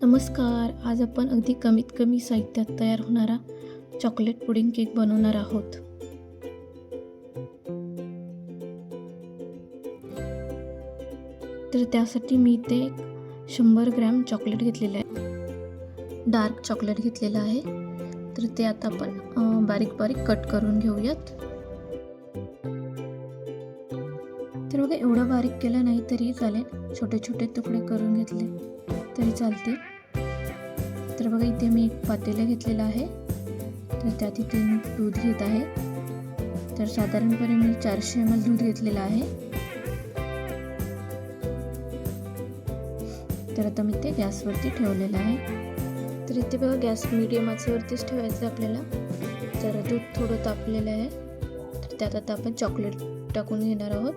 नमस्कार. आज आपण अगदी कमीत कमी साहित्यात तयार होणारा चॉकलेट पुडिंग केक बनवणार आहोत. तर त्यासाठी मी ते शंभर ग्रॅम चॉकलेट घेतलेलं आहे. डार्क चॉकलेट घेतलेलं आहे. तर ते आता आपण बारीक बारीक कट करून घेऊयात. तर बघा एवढं बारीक केलं नाही तरी चालेल. छोटे छोटे तुकडे करून घेतले. तरी चालतील. तर बघा इथे मी एक पातेलं घेतलेलं आहे. तर त्यात इथे मी दूध घेत आहे. तर साधारणपणे मी चारशे एम एल दूध घेतलेलं आहे. तर आता मी ते गॅसवरती ठेवलेलं आहे. तर इथे बघा गॅस मिडियमाच्यावरतीच आचेवरतीच ठेवायचं आपल्याला. तर दूध थोडं तापलेलं आहे. तर त्यात आता आपण चॉकलेट टाकून घेणार आहोत.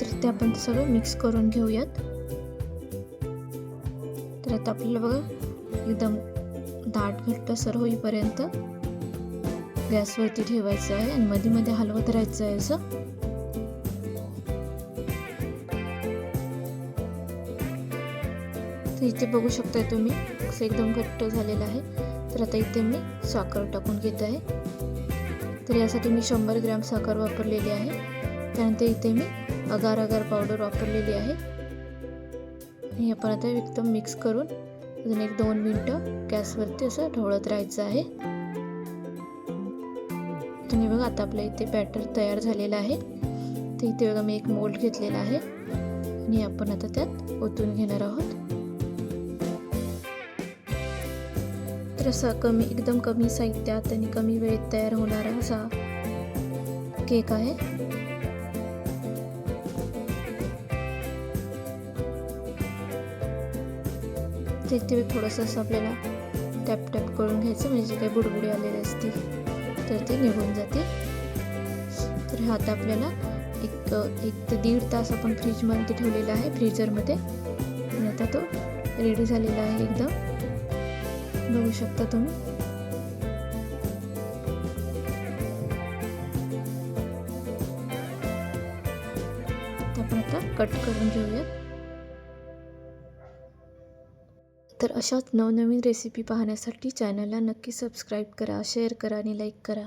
तर ते आपण सगळं मिक्स करून घेऊयात. तर आता आपल्याला बघा एकदम दाट घट्ट सर होईपर्यंत गॅसवरती ठेवायचं आहे आणि मध्ये मध्ये हलवत राहायचं आहे असं. तर इथे बघू शकताय तुम्ही असं एकदम घट्ट झालेलं आहे. तर आता इथे मी साखर टाकून घेत आहे. तर यासाठी मी शंभर ग्रॅम साखर वापरलेली आहे. त्यानंतर इथे मी अगार अगार पावडर वापरलेली आहे. हे आपण आता एकदम मिक्स करून अजून एक दोन मिनटं गॅसवरती असं ढवळत राहायचं आहे. तुम्ही बघा आता आपल्या इथे बॅटर तयार झालेलं आहे. तर इथे बघा मी एक मोल्ड घेतलेला आहे. आणि आपण आता त्यात ओतून घेणार आहोत. तर असा कमी एकदम कमी साहित्यात आणि कमी वेळेत तयार होणारा असा केक आहे. ते थोडंसं असं आपल्याला टॅप टॅप करून घ्यायचं म्हणजे जे काही बुडबुडी आलेले असतील तर ते निघून जाते. तर हा आता आपल्याला एक एक ते दीड तास आपण फ्रीजमध्ये ठेवलेला आहे फ्रीजरमध्ये. आणि आता तो रेडी झालेला आहे एकदम. बघू शकता तुम्ही. आपण आता कट करून घेऊयात. तर अशाच नवनवीन रेसिपी पाहण्यासाठी चॅनलला नक्की सबस्क्राईब करा शेअर करा आणि लाईक करा.